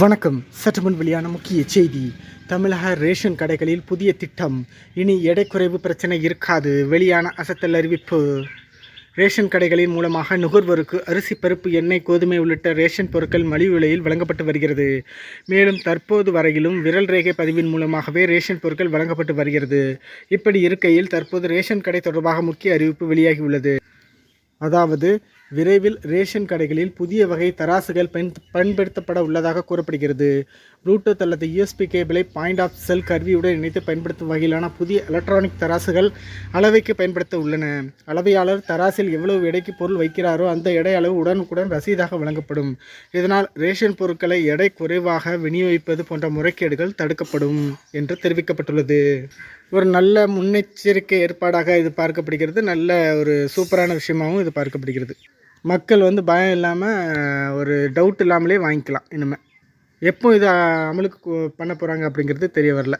வணக்கம். சற்றுமுன் வெளியான முக்கிய செய்தி. தமிழக ரேஷன் கடைகளில் புதிய திட்டம். இனி எடை குறைவு பிரச்சனை இருக்காது. வெளியான அசத்தல் அறிவிப்பு. ரேஷன் கடைகளின் மூலமாக நுகர்வோருக்கு அரிசி பருப்பு எண்ணெய் கோதுமை உள்ளிட்ட ரேஷன் பொருட்கள் மலிவு விலையில் வழங்கப்பட்டு வருகிறது. மேலும் தற்போது வரையிலும் விரல் ரேகை பதிவின் மூலமாகவே ரேஷன் பொருட்கள் வழங்கப்பட்டு வருகிறது. இப்படி இருக்கையில் தற்போது ரேஷன் கடை தொடர்பாக முக்கிய அறிவிப்பு வெளியாகியுள்ளது. அதாவது விரைவில் ரேஷன் கடைகளில் புதிய வகை தராசுகள் பயன் பயன்படுத்தப்பட உள்ளதாக கூறப்படுகிறது. ப்ளூடூத் அல்லது யூஎஸ்பி கேபிளை பாயிண்ட் ஆஃப் செல் கருவியுடன் இணைத்து பயன்படுத்தும் வகையிலான புதிய எலக்ட்ரானிக் தராசுகள் அளவைக்கு பயன்படுத்த உள்ளன. அளவையாளர் தராசில் எவ்வளவு எடைக்கு பொருள் வைக்கிறாரோ அந்த எடை அளவு உடனுக்குடன் ரசீதாக வழங்கப்படும். இதனால் ரேஷன் பொருட்களை எடை குறைவாக விநியோகிப்பது போன்ற முறைகேடுகள் தடுக்கப்படும் என்று தெரிவிக்கப்பட்டுள்ளது. ஒரு நல்ல முன்னெச்சரிக்கை ஏற்பாடாக இது பார்க்கப்படுகிறது. நல்ல ஒரு சூப்பரான விஷயமாகவும் இது பார்க்கப்படுகிறது. மக்கள் வந்து பயம் இல்லாமல் ஒரு டவுட் இல்லாமலே வாங்கிக்கலாம் இனிமேல் எப்போ இதை அமலுக்கு பண்ண போகிறாங்க அப்படிங்கிறது தெரிய வரல.